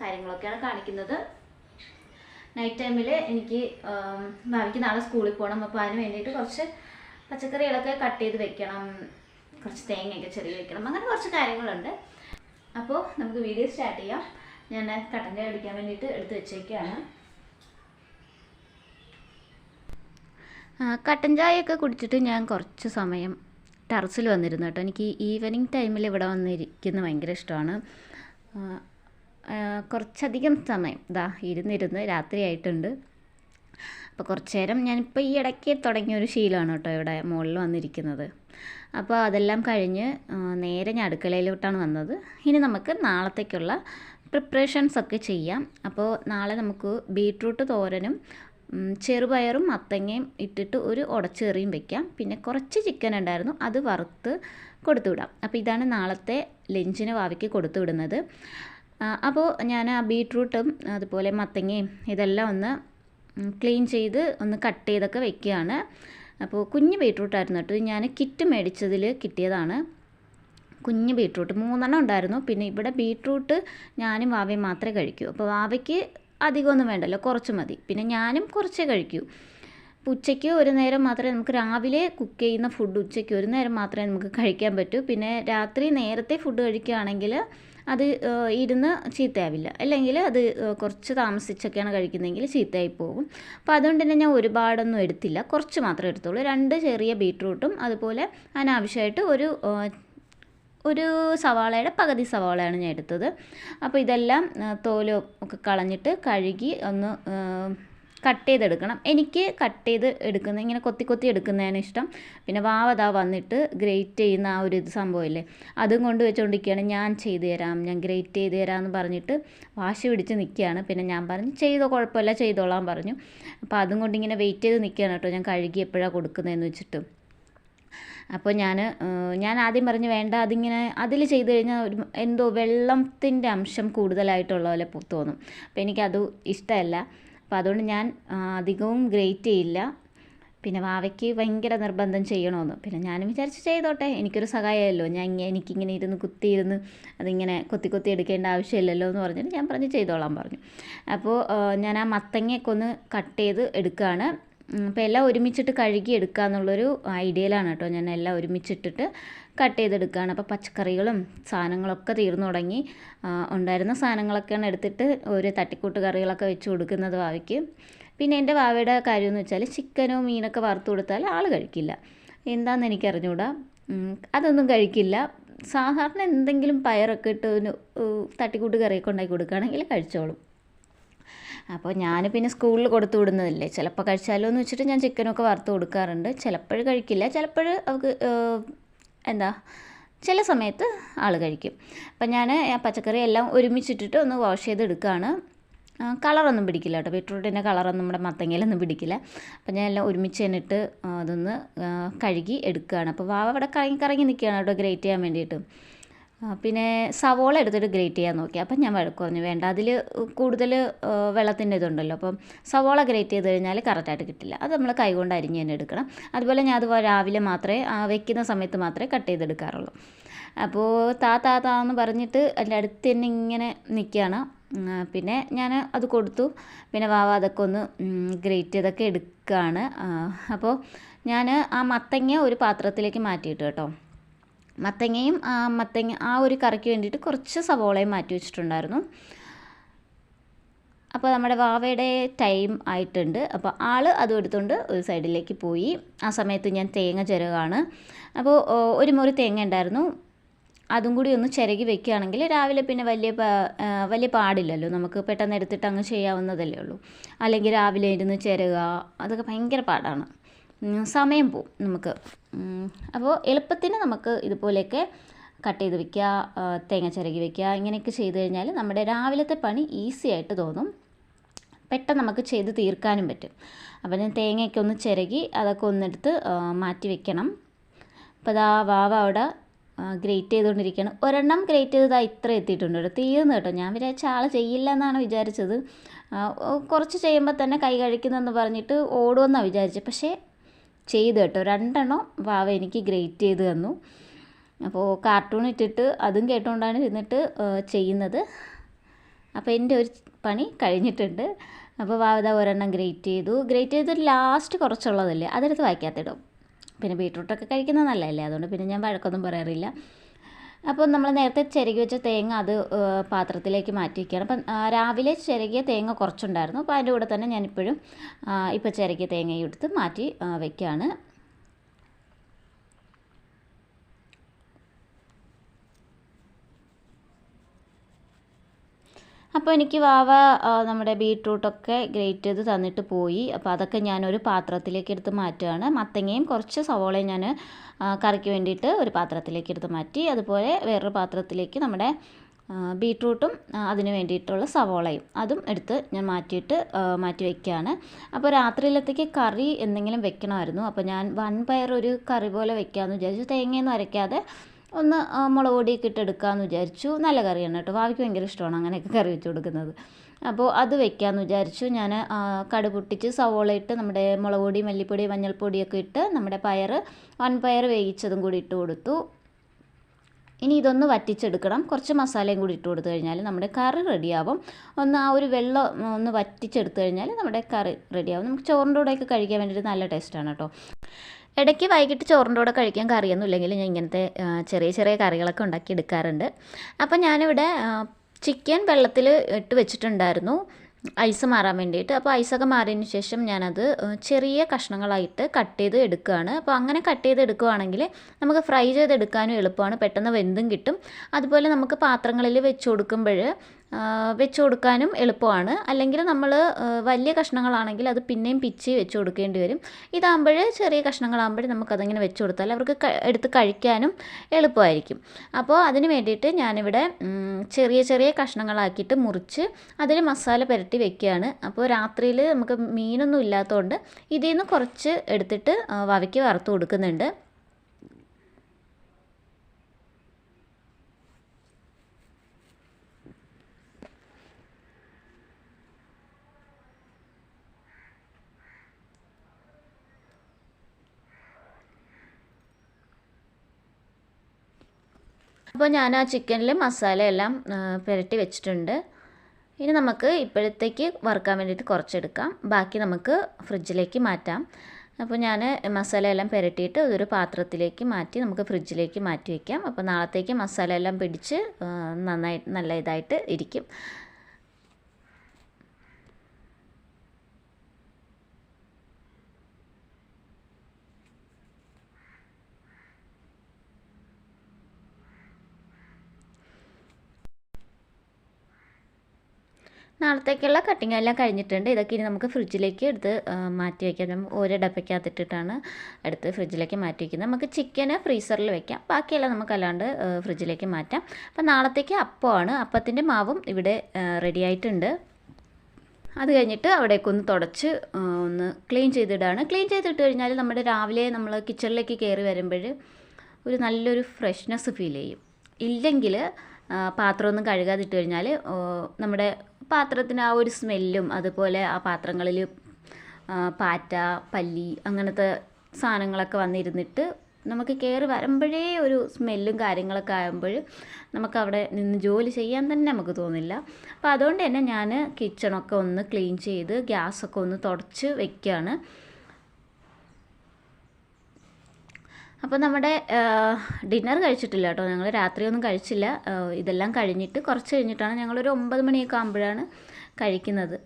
കാര്യങ്ങളൊക്കെയാണ് കാണിക്കുന്നത്. നൈറ്റ് ടൈമിൽ എനിക്ക് ഭാവിക്ക് നാളെ സ്കൂളിൽ പോകണം അപ്പോൾ അതിന് വേണ്ടിയിട്ട് കുറച്ച് പച്ചക്കറികളൊക്കെ കട്ട് ചെയ്ത് വെക്കണം. കുറച്ച് തേങ്ങയൊക്കെ ചെറിയ വെക്കണം. അങ്ങനെ കുറച്ച് കാര്യങ്ങളുണ്ട്. അപ്പോൾ നമുക്ക് വീഡിയോ സ്റ്റാർട്ട് ചെയ്യാം. ഞാൻ കട്ടൻ ചായ അടിക്കാൻ വേണ്ടിയിട്ട് എടുത്ത് വെച്ചേക്കാണ്. കട്ടൻ ചായയൊക്കെ കുടിച്ചിട്ട് ഞാൻ കുറച്ച് സമയം ടെറസിൽ വന്നിരുന്നു കേട്ടോ. എനിക്ക് ഈവനിങ് ടൈമിൽ ഇവിടെ വന്നിരിക്കുന്നത് ഭയങ്കര ഇഷ്ടമാണ്. കുറച്ചധികം സമയം. ഇതാ ഇരുന്നിരുന്ന് രാത്രിയായിട്ടുണ്ട് അപ്പോൾ കുറച്ച് നേരം ഞാനിപ്പോൾ ഈ ഇടയ്ക്ക് തുടങ്ങിയ ഒരു ശീലമാണ് കേട്ടോ ഇവിടെ മുകളിൽ വന്നിരിക്കുന്നത്. അപ്പോൾ അതെല്ലാം കഴിഞ്ഞ് നേരെ ഞാൻ അടുക്കളയിലോട്ടാണ് വന്നത്. ഇനി നമുക്ക് നാളത്തേക്കുള്ള പ്രിപ്പറേഷൻസ് ഒക്കെ ചെയ്യാം. അപ്പോൾ നാളെ നമുക്ക് ബീട്രൂട്ട് തോരനും ചെറുപയറും മത്തങ്ങയും ഇട്ടിട്ട് ഒരു ഉടച്ചേറിയും വെക്കാം. പിന്നെ കുറച്ച് ചിക്കൻ ഉണ്ടായിരുന്നു അത് വറുത്ത് കൊടുത്തു വിടാം അപ്പോൾ ഇതാണ് നാളത്തെ ലഞ്ചിന് വാവിക്ക് കൊടുത്തു വിടുന്നത് അപ്പോൾ ഞാൻ ആ ബീട്രൂട്ടും അതുപോലെ മത്തങ്ങയും ഇതെല്ലാം ഒന്ന് ക്ലീൻ ചെയ്ത് ഒന്ന് കട്ട് ചെയ്തൊക്കെ വെക്കുകയാണ്. അപ്പോൾ കുഞ്ഞ് ബീട്രൂട്ടായിരുന്നു കേട്ടോ. ഞാൻ കിറ്റ് മേടിച്ചതിൽ കിട്ടിയതാണ്. കുഞ്ഞ് ബീട്രൂട്ട് മൂന്നെണ്ണം ഉണ്ടായിരുന്നു. പിന്നെ ഇവിടെ ബീട്രൂട്ട് ഞാനും വാവയും മാത്രമേ കഴിക്കൂ. അപ്പോൾ വാവയ്ക്ക് അധികമൊന്നും വേണ്ടല്ലോ കുറച്ച് മതി. പിന്നെ ഞാനും കുറച്ചേ കഴിക്കൂ. ഉച്ചയ്ക്ക് ഒരു നേരം മാത്രമേ നമുക്ക് രാവിലെ കുക്ക് ചെയ്യുന്ന ഫുഡ് ഉച്ചയ്ക്ക് ഒരു നേരം മാത്രമേ നമുക്ക് കഴിക്കാൻ പറ്റൂ. പിന്നെ രാത്രി നേരത്തെ ഫുഡ് കഴിക്കുകയാണെങ്കിൽ അത് ഇരുന്ന് ചീത്തയാവില്ല. അല്ലെങ്കിൽ അത് കുറച്ച് താമസിച്ചൊക്കെയാണ് കഴിക്കുന്നതെങ്കിൽ ചീത്തയായി പോകും. അപ്പോൾ അതുകൊണ്ട് തന്നെ ഞാൻ ഒരുപാടൊന്നും എടുത്തില്ല. കുറച്ച് മാത്രമേ എടുത്തുള്ളൂ. രണ്ട് ചെറിയ ബീട്രൂട്ടും അതുപോലെ അനാവശ്യമായിട്ട് ഒരു ഒരു സവാളയുടെ പകുതി സവാളയാണ് ഞാൻ എടുത്തത്. അപ്പോൾ ഇതെല്ലാം തോലും ഒക്കെ കളഞ്ഞിട്ട് കഴുകി ഒന്ന് കട്ട് ചെയ്തെടുക്കണം. എനിക്ക് കട്ട് ചെയ്ത് എടുക്കുന്ന ഇങ്ങനെ കൊത്തി കൊത്തി എടുക്കുന്നതാണ് ഇഷ്ടം. പിന്നെ വാവതാ വന്നിട്ട് ഗ്രേറ്റ് ചെയ്യുന്ന ആ ഒരു ഇത് സംഭവമില്ലേ? അതും കൊണ്ട് വെച്ചുകൊണ്ടിരിക്കുകയാണ് ഞാൻ ചെയ്തു തരാം ഞാൻ ഗ്രേറ്റ് ചെയ്ത് തരാം എന്ന് പറഞ്ഞിട്ട് വാശി പിടിച്ച് നിൽക്കുകയാണ്. പിന്നെ ഞാൻ പറഞ്ഞു ചെയ്തോ കുഴപ്പമില്ല ചെയ്തോളാൻ പറഞ്ഞു. അപ്പോൾ അതും കൊണ്ട് ഇങ്ങനെ വെയിറ്റ് ചെയ്ത് നിൽക്കുകയാണ് കേട്ടോ. ഞാൻ കഴുകി എപ്പോഴാണ് കൊടുക്കുന്നതെന്ന് വെച്ചിട്ട്. അപ്പോൾ ഞാൻ ഞാൻ ആദ്യം പറഞ്ഞു വേണ്ട അതിങ്ങനെ അതിൽ ചെയ്ത് കഴിഞ്ഞാൽ ഒരു എന്തോ വെള്ളത്തിന്റെ അംശം കൂടുതലായിട്ടുള്ള പോലെ തോന്നും. അപ്പോൾ എനിക്കത് ഇഷ്ടമല്ല. അപ്പോൾ അതുകൊണ്ട് ഞാൻ അധികവും ഗ്രേറ്റ് ചെയ്യില്ല. പിന്നെ വാവയ്ക്ക് ഭയങ്കര നിർബന്ധം ചെയ്യണമെന്ന് പിന്നെ ഞാനും വിചാരിച്ച് ചെയ്തോട്ടെ എനിക്കൊരു സഹായമല്ലോ ഞാൻ എനിക്കിങ്ങനെ ഇരുന്ന് കുത്തിയിരുന്ന് അതിങ്ങനെ കൊത്തി കൊത്തി എടുക്കേണ്ട ആവശ്യമില്ലല്ലോ എന്ന് പറഞ്ഞിട്ട് ഞാൻ പറഞ്ഞ് ചെയ്തോളാം പറഞ്ഞു. അപ്പോൾ ഞാൻ ആ മത്തങ്ങയൊക്കെ ഒന്ന് കട്ട് ചെയ്ത് എടുക്കുകയാണ് അപ്പോൾ എല്ലാം ഒരുമിച്ചിട്ട് കഴുകി എടുക്കുക എന്നുള്ളൊരു ഐഡിയയിലാണ് കേട്ടോ ഞാൻ എല്ലാം ഒരുമിച്ചിട്ടിട്ട് കട്ട് ചെയ്തെടുക്കുകയാണ് അപ്പോൾ പച്ചക്കറികളും സാധനങ്ങളൊക്കെ തീർന്നു തുടങ്ങി. ഉണ്ടായിരുന്ന സാധനങ്ങളൊക്കെയാണ് എടുത്തിട്ട് ഒരു തട്ടിക്കൂട്ട് കറികളൊക്കെ വെച്ച് കൊടുക്കുന്നത് വാവയ്ക്ക്. പിന്നെ എന്റെ വാവയുടെ കാര്യം എന്ന് വെച്ചാൽ ചിക്കനോ മീനൊക്കെ വറുത്ത് കൊടുത്താൽ ആൾ കഴിക്കില്ല. എന്താണെന്ന് എനിക്ക് അറിഞ്ഞുകൂടാ അതൊന്നും കഴിക്കില്ല. സാധാരണ എന്തെങ്കിലും പയറൊക്കെ ഇട്ട് ഒരു തട്ടിക്കൂട്ട് കറിയൊക്കെ ഉണ്ടാക്കി കൊടുക്കുകയാണെങ്കിൽ കഴിച്ചോളും. അപ്പോൾ ഞാൻ പിന്നെ സ്കൂളിൽ കൊടുത്തു വിടുന്നതല്ലേ. ചിലപ്പോൾ കഴിച്ചാലോ എന്ന് വെച്ചിട്ട് ഞാൻ ചിക്കനൊക്കെ വറുത്ത് കൊടുക്കാറുണ്ട്. ചിലപ്പോൾ കഴിക്കില്ല. ചിലപ്പോൾ അവൾക്ക് ഏഹ്, എന്താ ചില സമയത്ത് ആൾ കഴിക്കും. അപ്പം ഞാൻ ആ പച്ചക്കറി എല്ലാം ഒരുമിച്ചിട്ടിട്ട് ഒന്ന് വാഷ് ചെയ്തെടുക്കുകയാണ് കളറൊന്നും പിടിക്കില്ല കേട്ടോ. ബീട്രൂട്ടിന്റെ കളറൊന്നും നമ്മുടെ മത്തങ്ങയിലൊന്നും പിടിക്കില്ല. അപ്പം ഞാൻ എല്ലാം ഒരുമിച്ച് തന്നിട്ട് ആ, അതൊന്ന് കഴുകി എടുക്കുകയാണ്. അപ്പോൾ വാവ അവിടെ കറങ്ങി കറങ്ങി നിൽക്കുകയാണ് കേട്ടോ. ഗ്രേറ്റ് ചെയ്യാൻ വേണ്ടിയിട്ട്. പിന്നെ സവോള എടുത്തിട്ട് ഗ്രേറ്റ് ചെയ്യാൻ നോക്കി. അപ്പം ഞാൻ വഴക്ക് പറഞ്ഞു വേണ്ട അതിൽ കൂടുതൽ വെള്ളത്തിന്റെ ഇതുണ്ടല്ലോ അപ്പം സവോള ഗ്രേറ്റ് ചെയ്ത് കഴിഞ്ഞാൽ കറക്റ്റായിട്ട് കിട്ടില്ല. അത് നമ്മൾ കൈകൊണ്ട് അരിഞ്ഞ് തന്നെ എടുക്കണം. അതുപോലെ ഞാൻ അത് രാവിലെ മാത്രമേ വെക്കുന്ന സമയത്ത് മാത്രമേ കട്ട് ചെയ്തെടുക്കാറുള്ളൂ അപ്പോൾ താ താ താ എന്ന് പറഞ്ഞിട്ട് എന്റെ അടുത്ത് തന്നെ ഇങ്ങനെ നിൽക്കുകയാണ്. പിന്നെ ഞാൻ അത് കൊടുത്തു. പിന്നെ വാവ അതൊക്കെ ഒന്ന് ഗ്രേറ്റ് ചെയ്തൊക്കെ എടുക്കുകയാണ് അപ്പോൾ ഞാൻ ആ മത്തങ്ങ ഒരു പാത്രത്തിലേക്ക് മാറ്റിയിട്ട് കേട്ടോ. മത്തങ്ങയും മത്തങ്ങ ആ ഒരു കറിക്ക് വേണ്ടിയിട്ട് കുറച്ച് സവോളയും മാറ്റി വെച്ചിട്ടുണ്ടായിരുന്നു. അപ്പോൾ നമ്മുടെ വാവയുടെ ടൈം ആയിട്ടുണ്ട്. അപ്പോൾ ആൾ അതും എടുത്തുകൊണ്ട് ഒരു സൈഡിലേക്ക് പോയി. ആ സമയത്ത് ഞാൻ തേങ്ങ ചിരകാണ്. അപ്പോൾ ഒരു മുറി തേങ്ങ ഉണ്ടായിരുന്നു. അതും കൂടി ഒന്ന് ചിരകി വെക്കുകയാണെങ്കിൽ രാവിലെ പിന്നെ വലിയ വലിയ പാടില്ലല്ലോ. നമുക്ക് പെട്ടെന്ന് എടുത്തിട്ട് അങ്ങ് ചെയ്യാവുന്നതല്ലേ ഉള്ളൂ. അല്ലെങ്കിൽ രാവിലെ ഇരുന്ന് ചിരക. അതൊക്കെ ഭയങ്കര പാടാണ്. സമയം പോവും നമുക്ക്. അപ്പോൾ എളുപ്പത്തിന് നമുക്ക് ഇതുപോലെയൊക്കെ കട്ട് ചെയ്ത് വെക്കുക തേങ്ങ ചിരകി വെക്കുക ഇങ്ങനെയൊക്കെ ചെയ്ത് കഴിഞ്ഞാൽ നമ്മുടെ രാവിലത്തെ പണി ഈസി ആയിട്ട് തോന്നും. പെട്ടെന്ന് നമുക്ക് ചെയ്ത് തീർക്കാനും പറ്റും. അപ്പോൾ ഞാൻ തേങ്ങയൊക്കെ ഒന്ന് ചിരകി അതൊക്കെ ഒന്നെടുത്ത് മാറ്റി വെക്കണം. അപ്പോൾ അതാ വാവ അവിടെ ഗ്രേറ്റ് ചെയ്തുകൊണ്ടിരിക്കുകയാണ്. ഒരെണ്ണം ഗ്രേറ്റ് ചെയ്തത് ഇത്ര എത്തിയിട്ടുണ്ട് കേട്ടോ. തീർന്നു കേട്ടോ. ഞാൻ വിചാരിച്ച ആൾ ചെയ്യില്ല എന്നാണ് വിചാരിച്ചത് കുറച്ച് ചെയ്യുമ്പോൾ തന്നെ കൈ കഴിക്കുന്നതെന്ന് പറഞ്ഞിട്ട് ഓടുമെന്നാണ് വിചാരിച്ചത്. പക്ഷേ ചെയ്തു കേട്ടോ. രണ്ടെണ്ണം വാവ എനിക്ക് ഗ്രേറ്റ് ചെയ്ത് തന്നു. അപ്പോൾ കാർട്ടൂൺ ഇട്ടിട്ട് അതും കേട്ടുകൊണ്ടാണ് ഇരുന്നിട്ട് ചെയ്യുന്നത്. അപ്പോൾ എന്റെ ഒരു പണി കഴിഞ്ഞിട്ടുണ്ട്. അപ്പോൾ വാവത ഒരെണ്ണം ഗ്രേറ്റ് ചെയ്തു. ഗ്രേറ്റ് ചെയ്ത് ലാസ്റ്റ് കുറച്ചുള്ളതല്ലേ? അതെടുത്ത് വായിക്കാത്തിടും. പിന്നെ ബീട്രൂട്ടൊക്കെ കഴിക്കുന്നത് നല്ലതല്ലേ? അതുകൊണ്ട് പിന്നെ ഞാൻ വഴക്കൊന്നും പറയാറില്ല. അപ്പോൾ നമ്മൾ നേരത്തെ ചിരകി വെച്ച തേങ്ങ അത് പാത്രത്തിലേക്ക് മാറ്റി വയ്ക്കുകയാണ് അപ്പം രാവിലെ ചിരകിയ തേങ്ങ കുറച്ചുണ്ടായിരുന്നു. അപ്പോൾ അതിന്റെ കൂടെ തന്നെ ഞാനിപ്പോഴും ഇപ്പോൾ ചിരകിയ തേങ്ങയും എടുത്ത് മാറ്റി വയ്ക്കുകയാണ് അപ്പോൾ എനിക്ക് വാവ നമ്മുടെ ബീട്രൂട്ടൊക്കെ ഗ്രേറ്റ് ചെയ്ത് തന്നിട്ട് പോയി. അപ്പോൾ അതൊക്കെ ഞാനൊരു പാത്രത്തിലേക്ക് എടുത്ത് മാറ്റുകയാണ്. മത്തങ്ങയും കുറച്ച് സവോളയും ഞാൻ കറിക്ക് വേണ്ടിയിട്ട് ഒരു പാത്രത്തിലേക്ക് എടുത്ത് മാറ്റി. അതുപോലെ വേറൊരു പാത്രത്തിലേക്ക് നമ്മുടെ ബീട്രൂട്ടും അതിന് വേണ്ടിയിട്ടുള്ള സവോളയും അതും എടുത്ത് ഞാൻ മാറ്റിയിട്ട് മാറ്റി വയ്ക്കുകയാണ് അപ്പോൾ രാത്രിയിലത്തേക്ക് കറി എന്തെങ്കിലും വെക്കണമായിരുന്നു. അപ്പോൾ ഞാൻ വൺ പയർ ഒരു കറി പോലെ വെക്കാമെന്ന് വിചാരിച്ചു. തേങ്ങയൊന്നും അരയ്ക്കാതെ ഒന്ന് മുളക് പൊടിയൊക്കെ ഇട്ട് എടുക്കാമെന്ന് വിചാരിച്ചു. നല്ല കറിയാണ് കേട്ടോ. ഭാവിക്ക് ഭയങ്കര ഇഷ്ടമാണ് അങ്ങനെയൊക്കെ കറി വെച്ച് കൊടുക്കുന്നത്. അപ്പോൾ അത് വെക്കാമെന്ന് വിചാരിച്ചു. ഞാൻ കടു പൊട്ടിച്ച് സവോള ഇട്ട് നമ്മുടെ മുളക് പൊടി മല്ലിപ്പൊടി മഞ്ഞൾപ്പൊടിയൊക്കെ ഇട്ട് നമ്മുടെ പയർ വൻപയർ വേവിച്ചതും കൂടി ഇട്ട് കൊടുത്തു. ഇനി ഇതൊന്ന് വറ്റിച്ചെടുക്കണം. കുറച്ച് മസാലയും കൂടി ഇട്ട് കൊടുത്തു കഴിഞ്ഞാൽ നമ്മുടെ കറി റെഡിയാവും. ഒന്ന് ആ ഒരു വെള്ളം ഒന്ന് വറ്റിച്ചെടുത്തു കഴിഞ്ഞാൽ നമ്മുടെ കറി റെഡിയാവും. നമുക്ക് ചോറിന്റെ കൂടെയൊക്കെ കഴിക്കാൻ വേണ്ടിയിട്ട് നല്ല ടേസ്റ്റാണ് കേട്ടോ. ഇടയ്ക്ക് വൈകിട്ട് ചോറിന്റെ കൂടെ കഴിക്കാൻ കറിയൊന്നും ഇല്ലെങ്കിൽ ഞാൻ ഇങ്ങനത്തെ ചെറിയ ചെറിയ കറികളൊക്കെ ഉണ്ടാക്കി എടുക്കാറുണ്ട്. അപ്പം ഞാനിവിടെ ചിക്കൻ വെള്ളത്തിൽ ഇട്ട് വെച്ചിട്ടുണ്ടായിരുന്നു. ഐസ് മാറാൻ വേണ്ടിയിട്ട്. അപ്പോൾ ഐസൊക്കെ മാറിയതിന് ശേഷം ഞാനത് ചെറിയ കഷ്ണങ്ങളായിട്ട് കട്ട് ചെയ്ത് എടുക്കുകയാണ്. അപ്പോൾ അങ്ങനെ കട്ട് ചെയ്ത് എടുക്കുകയാണെങ്കിൽ നമുക്ക് ഫ്രൈ ചെയ്തെടുക്കാനും എളുപ്പമാണ്. പെട്ടെന്ന് വെന്തും കിട്ടും. അതുപോലെ നമുക്ക് പാത്രങ്ങളിൽ വെച്ച് കൊടുക്കുമ്പോൾ വെച്ച് കൊടുക്കാനും എളുപ്പമാണ്. അല്ലെങ്കിൽ നമ്മൾ വലിയ കഷ്ണങ്ങളാണെങ്കിൽ അത് പിന്നെയും പിച്ച് വെച്ച് കൊടുക്കേണ്ടി വരും. ഇതാകുമ്പോൾ ചെറിയ കഷ്ണങ്ങളാകുമ്പോൾ നമുക്കതിങ്ങനെ വെച്ച് കൊടുത്താൽ അവർക്ക് എടുത്ത് കഴിക്കാനും എളുപ്പമായിരിക്കും. അപ്പോൾ അതിന് വേണ്ടിയിട്ട് ഞാനിവിടെ ചെറിയ ചെറിയ കഷ്ണങ്ങളാക്കിയിട്ട് മുറിച്ച് അതിൽ മസാല പുരട്ടി വെക്കുകയാണ്. അപ്പോൾ രാത്രിയിൽ നമുക്ക് മീനൊന്നും ഇല്ലാത്തതുകൊണ്ട് ഇതിൽ നിന്ന് കുറച്ച് എടുത്തിട്ട് വവയ്ക്ക് വറുത്ത് കൊടുക്കുന്നുണ്ട്. അപ്പോൾ ഞാൻ ആ ചിക്കനിൽ മസാല എല്ലാം പുരട്ടി വെച്ചിട്ടുണ്ട്. ഇനി നമുക്ക് ഇപ്പോഴത്തേക്ക് വറുക്കാൻ വേണ്ടിയിട്ട് കുറച്ചെടുക്കാം. ബാക്കി നമുക്ക് ഫ്രിഡ്ജിലേക്ക് മാറ്റാം. അപ്പോൾ ഞാൻ മസാല എല്ലാം പുരട്ടിയിട്ട് ഒരു പാത്രത്തിലേക്ക് മാറ്റി നമുക്ക് ഫ്രിഡ്ജിലേക്ക് മാറ്റി വയ്ക്കാം അപ്പോൾ നാളത്തേക്ക് മസാല എല്ലാം പിടിച്ച് നന്നായി നല്ല ഇതായിട്ട് ഇരിക്കും. നാളത്തേക്കുള്ള കട്ടിങ് എല്ലാം കഴിഞ്ഞിട്ടുണ്ട്. ഇതൊക്കെ ഇനി നമുക്ക് ഫ്രിഡ്ജിലേക്ക് എടുത്ത് മാറ്റി വയ്ക്കാം ഓരോ ഡപ്പയ്ക്കകത്തിട്ടിട്ടാണ് എടുത്ത് ഫ്രിഡ്ജിലേക്ക് മാറ്റി വയ്ക്കുന്നത് നമുക്ക് ചിക്കന് ഫ്രീസറിൽ വെക്കാം. ബാക്കിയെല്ലാം നമുക്ക് അല്ലാണ്ട് ഫ്രിഡ്ജിലേക്ക് മാറ്റാം. അപ്പം നാളത്തേക്ക് അപ്പമാണ്. അപ്പത്തിന്റെ മാവും ഇവിടെ റെഡി ആയിട്ടുണ്ട്. അത് കഴിഞ്ഞിട്ട് അവിടേക്ക് ഒന്ന് തുടച്ച് ഒന്ന് ക്ലീൻ ചെയ്തിടാണ്. ക്ലീൻ ചെയ്തിട്ട് കഴിഞ്ഞാൽ നമ്മുടെ രാവിലെ നമ്മൾ കിച്ചണിലേക്ക് കയറി വരുമ്പോൾ ഒരു നല്ലൊരു ഫ്രഷ്നെസ് ഫീൽ ചെയ്യും. ഇല്ലെങ്കിൽ പാത്രമൊന്നും കഴുകാതിട്ട് കഴിഞ്ഞാൽ നമ്മുടെ പാത്രത്തിന് ആ ഒരു സ്മെല്ലും അതുപോലെ ആ പാത്രങ്ങളിൽ പാറ്റ പല്ലി അങ്ങനത്തെ സാധനങ്ങളൊക്കെ വന്നിരുന്നിട്ട് നമുക്ക് കയറി വരുമ്പോഴേ ഒരു സ്മെല്ലും കാര്യങ്ങളൊക്കെ ആകുമ്പോൾ നമുക്ക് അവിടെ നിന്ന് ജോലി ചെയ്യാൻ തന്നെ നമുക്ക് തോന്നില്ല. അപ്പോൾ അതുകൊണ്ട് തന്നെ ഞാൻ കിച്ചണൊക്കെ ഒന്ന് ക്ലീൻ ചെയ്ത് ഗ്യാസൊക്കെ ഒന്ന് തുടച്ച് വെക്കുകയാണ്. അപ്പോൾ നമ്മുടെ ഡിന്നർ കഴിച്ചിട്ടില്ല കേട്ടോ. ഞങ്ങൾ രാത്രിയൊന്നും കഴിച്ചില്ല. ഇതെല്ലാം കഴിഞ്ഞിട്ട് കുറച്ച് കഴിഞ്ഞിട്ടാണ് ഞങ്ങളൊരു ഒമ്പത് മണിയൊക്കെ ആകുമ്പോഴാണ് കഴിക്കുന്നത്.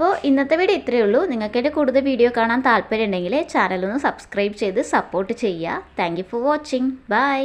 അപ്പോൾ ഇന്നത്തെ വീഡിയോ ഇത്രയേ ഉള്ളൂ. നിങ്ങൾക്ക് എന്റെ കൂടുതൽ വീഡിയോ കാണാൻ താല്പര്യം ഉണ്ടെങ്കിൽ ചാനലൊന്ന് സബ്സ്ക്രൈബ് ചെയ്ത് സപ്പോർട്ട് ചെയ്യുക. Thank for watching bye